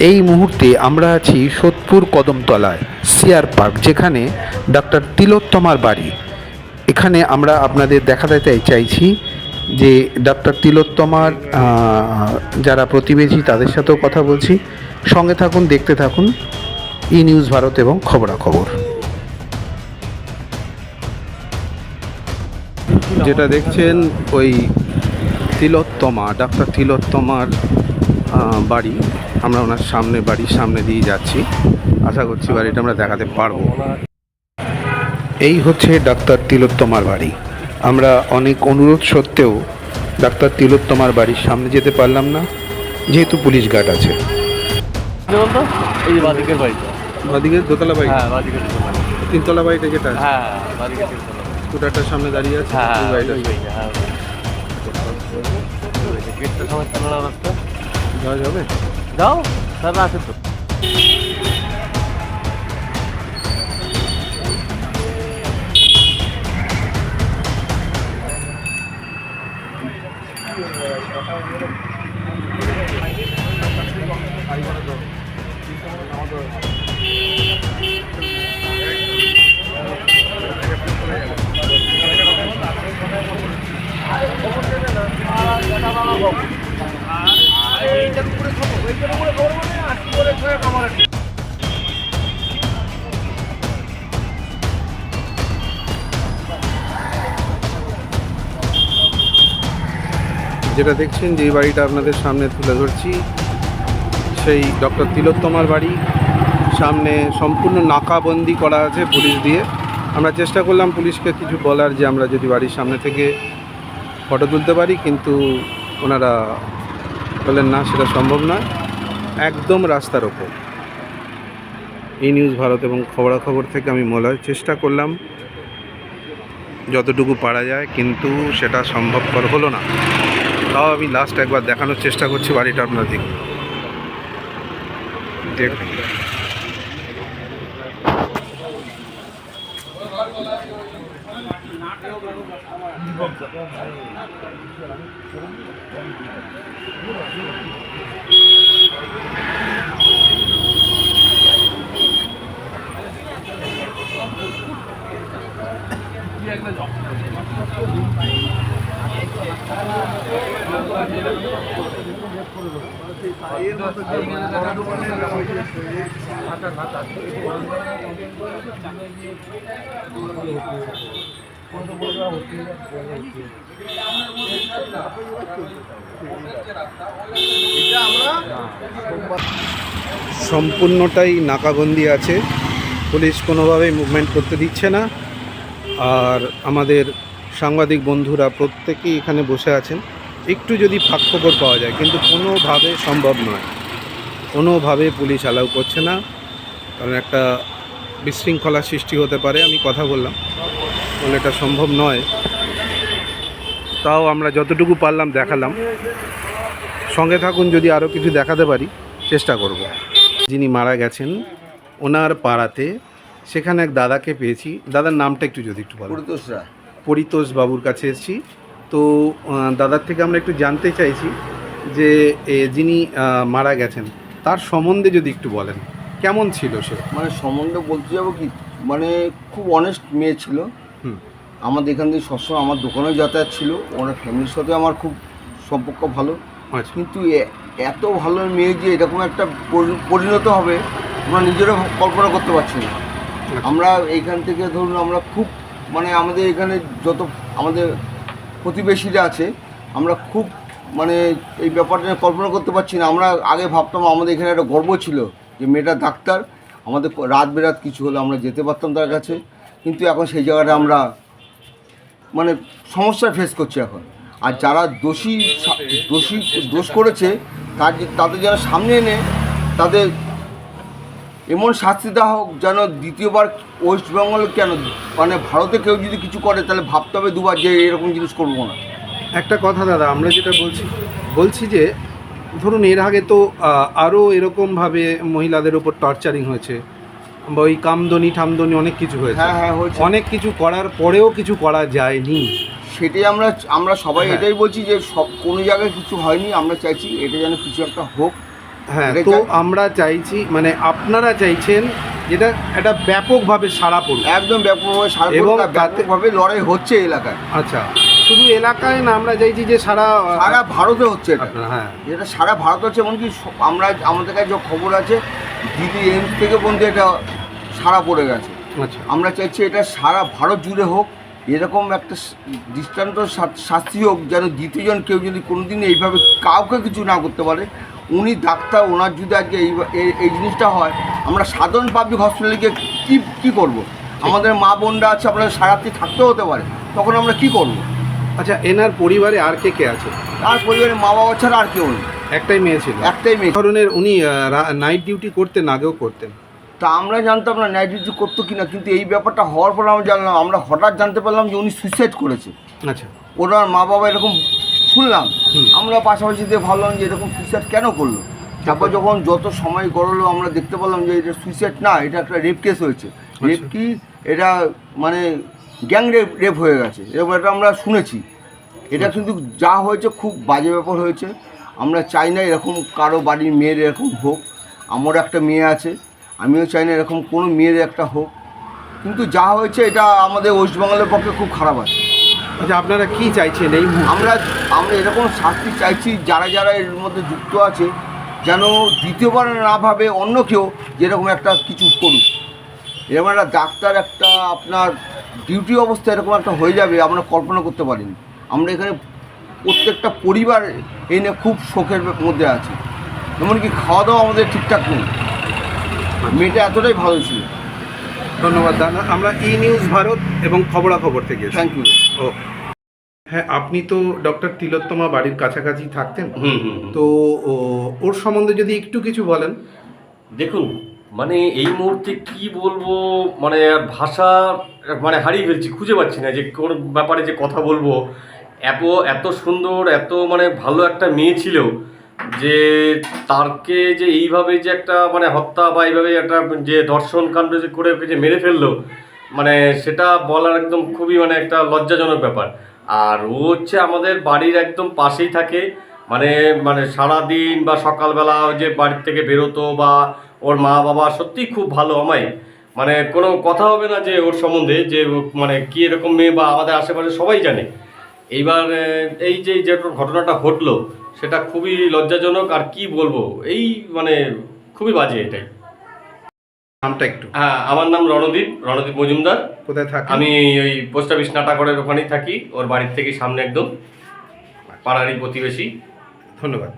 এই মুহূর্তে আমরা আছি সোদপুর কদমতলায় সিআর পার্ক, যেখানে ডক্টর তিলোত্তমার বাড়ি। এখানে আমরা আপনাদের দেখাতে চাই- চাইছি যে ডক্টর তিলোত্তমার যারা প্রতিবেশী, তাদের সাথেও কথা বলছি। সঙ্গে থাকুন, দেখতে থাকুন। ই নিউজ ভারত এবং খবরাখবর। যেটা দেখছেন, ওই তিলোত্তমা, ডাক্তার তিলোত্তমার বাড়ি। আমরা ওনার সামনে বাড়ির সামনে দিয়ে যাচ্ছি। আশা করছি বাড়িটা আমরা দেখাতে পারব। এই হচ্ছে ডাক্তার তিলোত্তমার বাড়ি। আমরা অনেক অনুরোধ সত্ত্বেও ডাক্তার তিলোত্তমার বাড়ির সামনে যেতে পারলাম না যেহেতু পুলিশ গার্ড আছে। বাদিকের দোতলা বাড়ি? হ্যাঁ বাদিকের দোকান তিনতলা বাড়িটা যেটা হ্যাঁ স্কুটারটার সামনে দাঁড়িয়ে আছে হ্যাঁ ওই ওই বাড়িটা বাড়িটা, হ্যাঁ গেটটা সমস্যা না রাস্তা যেটা দেখছেন যে বাড়িটা আপনাদের সামনে তুলে ধরছি, সেই ডক্টর তিলোত্তমার বাড়ি। সামনে সম্পূর্ণ নাকাবন্দি করা আছে পুলিশ দিয়ে। আমরা চেষ্টা করলাম পুলিশকে কিছু বলার যে আমরা যদি বাড়ির সামনে থেকে ফটো তুলতে পারি, কিন্তু ওনারা বললেন, না, সেটা সম্ভব নয়। একদম রাস্তার ওপর। এই নিউজ ভারত এবং খবরাখবর থেকে আমি বলার চেষ্টা করলাম। যতটুকু পারা যায়, কিন্তু সেটা সম্ভবপর হলো না। তাও আমি লাস্ট একবার দেখানোর চেষ্টা করছি, বাড়িটা আপনাদের দেখুন। সম্পূর্ণটাই নাকাবন্দি আছে। পুলিশ কোনোভাবেই মুভমেন্ট করতে দিচ্ছে না। আর আমাদের সাংবাদিক বন্ধুরা প্রত্যেকেই এখানে বসে আছেন। একটু যদি ফাঁক খবর পাওয়া যায় কিন্তু কোনোভাবে সম্ভব নয়। কোনোভাবে পুলিশ অ্যালাউ করছে না কারণ একটা বিশৃঙ্খলা সৃষ্টি হতে পারে আমি কথা বললাম। বলে এটা সম্ভব নয়। তাও আমরা যতটুকু পারলাম দেখালাম। সঙ্গে থাকুন যদি আরও কিছু দেখাতে পারি চেষ্টা করব। যিনি মারা গেছেন ওনার পাড়াতে সেখানে এক দাদাকে পেয়েছি। দাদার নামটা একটু যদি একটু বলেন। পরিতোষরা। পরিতোষ বাবুর কাছে এসেছি। তো দাদার থেকে আমরা একটু জানতে চাইছি যে যিনি মারা গেছেন তার সম্বন্ধে যদি একটু বলেন কেমন ছিল সে? মানে সম্বন্ধে বলতে যাব কি মানে খুব অনেস্ট মেয়ে ছিল। আমাদের এখান থেকে সবসময় আমার দোকানেও যাতায়াত ছিল ওনার ফ্যামিলির সাথে আমার খুব সম্পর্ক ভালো। আচ্ছা। কিন্তু এত ভালো মেয়ে যে এরকম একটা পরি- পরিণত হবে আমরা নিজেরা কল্পনা করতে পারছি না। আমরা এইখান থেকে ধরুন আমরা খুব মানে আমাদের এখানে যত আমাদের প্রতিবেশীরা আছে, আমরা খুব মানে এই ব্যাপারটা কল্পনা করতে পারছি না। আমরা আগে ভাবতাম আমাদের এখানে একটা গর্ব ছিল যে মেয়েটা ডাক্তার, আমাদের রাত বেরাত কিছু হলে আমরা যেতে পারতাম তার কাছে। কিন্তু এখন সেই জায়গাটা আমরা মানে সমস্যা ফেস করছি এখন। আর যারা দোষী দোষী, দোষ করেছে, তার তাদের যারা সামনে এনে তাদের এমন শাস্তি দেওয়া হোক যেন দ্বিতীয়বার ওয়েস্ট বেঙ্গল কেন? মানে ভারতে কেউ যদি কিছু করে তাহলে ভাবতে হবে দুবার যে এরকম জিনিস করব না। একটা কথা দাদা আমরা যেটা বলছি বলছি যে ধরুন এর আগে তো আরও এরকমভাবে মহিলাদের উপর টর্চারিং হয়েছে। বা ওই কামদনি ঠামদনি অনেক কিছু হয়েছে। হ্যাঁ হ্যাঁ হয়েছে। অনেক কিছু করার পরেও কিছু করা যায়নি। সেটাই আমরা আমরা সবাই হ্যাঁ। এটাই বলছি যে সব কোনো জায়গায় কিছু হয়নি আমরা চাইছি এটা যেন কিছু একটা হোক। হ্যাঁ তো আমরা চাইছি মানে আপনারা চাইছেন যেটা একটা ব্যাপকভাবে সারা পড়ুক। একদম ব্যাপকভাবে সারা এবং ব্যাপকভাবে লড়াই হচ্ছে এলাকায়। আচ্ছা শুধু এলাকায় না আমরা চাইছি যে সারা সারা ভারতে হচ্ছে এটা। হ্যাঁ। এটা সারা ভারত হচ্ছে এমনকি আমরা আমাদের কাছে যে খবর আছে দিদি এমস থেকে পর্যন্ত এটা সারা পড়ে গেছে। আচ্ছা। আমরা চাইছি এটা সারা ভারত জুড়ে হোক এরকম একটা দৃষ্টান্ত শাস্তি হোক যেন দ্বিতীয়জন কেউ যদি কোনোদিন এইভাবে কাউকে কিছু না করতে পারে উনি ডাক্তার ওনার যদি আজকে এই এই- জিনিসটা হয় আমরা সাধারণ পাবলিক হসপিটালে গিয়ে কী কী করব? আমাদের মা বোনরা আছে আপনাদের সারাত্রি থাকতেও হতে পারে তখন আমরা কি করব? আচ্ছা এনার পরিবারে আর কে কে আছে? আর পরিবারে মা বাবা ছাড়া আর কেউ নেই। একটাই মেয়ে ছিল? একটাই মেয়ে। ধরনের উনি নাইট ডিউটি করতেন আগেও করতেন। তা আমরা জানতাম না নাইট ডিউটি করতো কিনা কিন্তু এই ব্যাপারটা হওয়ার পর আমরা জানলাম আমরা হঠাৎ জানতে পারলাম যে উনি সুইসাইড করেছে। আচ্ছা। ওনার মা বাবা এরকম শুনলাম আমরা পাশাপাশি দিয়ে ভাবলাম যে এরকম সুইসাইড কেন করল? তারপর যখন যত সময় গড়লো আমরা দেখতে পেলাম যে এটা সুইসাইড না এটা একটা রেপ কেস হয়েছে। রেপ কি? এটা মানে গ্যাং রেপ রেপ হয়ে গেছে। এরকম এটা আমরা শুনেছি। এটা কিন্তু যা হয়েছে খুব বাজে ব্যাপার হয়েছে। আমরা চাই না এরকম কারও বাড়ির মেয়ের এরকম হোক। আমারও একটা মেয়ে আছে আমিও চাই না এরকম কোনো মেয়ের একটা হোক। কিন্তু যা হয়েছে এটা আমাদের ওয়েস্ট বেঙ্গলের পক্ষে খুব খারাপ আছে। আচ্ছা আপনারা কি চাইছেন এই আমরা আমরা এরকম শাস্তি চাইছি, যারা যারা এর মধ্যে যুক্ত আছে, যেন দ্বিতীয়বার না ভাবে অন্য কেউ যেরকম একটা কিছু করুক। এরকম একটা ডাক্তার, একটা আপনার ডিউটি অবস্থা এরকম একটা হয়ে যাবে, আমরা কল্পনা করতে পারিনি। আমরা এখানে প্রত্যেকটা পরিবার এই নিয়ে খুব শোকের মধ্যে আছে। এমনকি খাওয়া দাওয়া আমাদের ঠিকঠাক নেই। মেয়েটা এতটাই ভালো ছিল। ধন্যবাদ দাদা। আমরা ই নিউজ ভারত এবং খবরাখবর থেকে থ্যাংক ইউ ও। হ্যাঁ আপনি তো ডক্টর তিলোত্তমা বাড়ির কাছাকাছি থাকতেন। তো ওর সম্বন্ধে যদি একটু কিছু বলেন। দেখুন মানে এই মুহূর্তে কি বলব মানে ভাষা মানে হারিয়ে ফেলছি খুঁজে পাচ্ছি না যে কোন ব্যাপারে যে কথা বলব। এত এত সুন্দর এত মানে ভালো একটা মেয়ে ছিল। যে তারকে যে এইভাবে যে একটা মানে হত্যা বা এইভাবে একটা যে ধর্ষণ কাণ্ড যে করে ওকে যে মেরে ফেলল মানে সেটা বলার একদম খুবই মানে একটা লজ্জাজনক ব্যাপার। আর ও হচ্ছে আমাদের বাড়ির একদম পাশেই থাকে মানে মানে সারা দিন বা সকালবেলা যে বাড়ির থেকে বেরোতো বা ওর মা বাবা সত্যিই খুব ভালো আমায়। মানে কোনো কথা হবে না যে ওর সম্বন্ধে, যে মানে কী এরকম মেয়ে বা আমাদের আশেপাশে সবাই জানে। এইবার এই যে যে ঘটনাটা ঘটলো সেটা খুবই লজ্জাজনক আর কি বলব? এই মানে খুবই বাজে এটাই। নামটা একটু। হ্যাঁ আমার নাম রণদীপ রণদীপ মজুমদার। কোথায় থাকি আমি ওই পোস্ট অফিস নাটাগড়ের ওখানেই থাকি ওর বাড়ির থেকে সামনে একদম পাড়ারই প্রতিবেশী। ধন্যবাদ।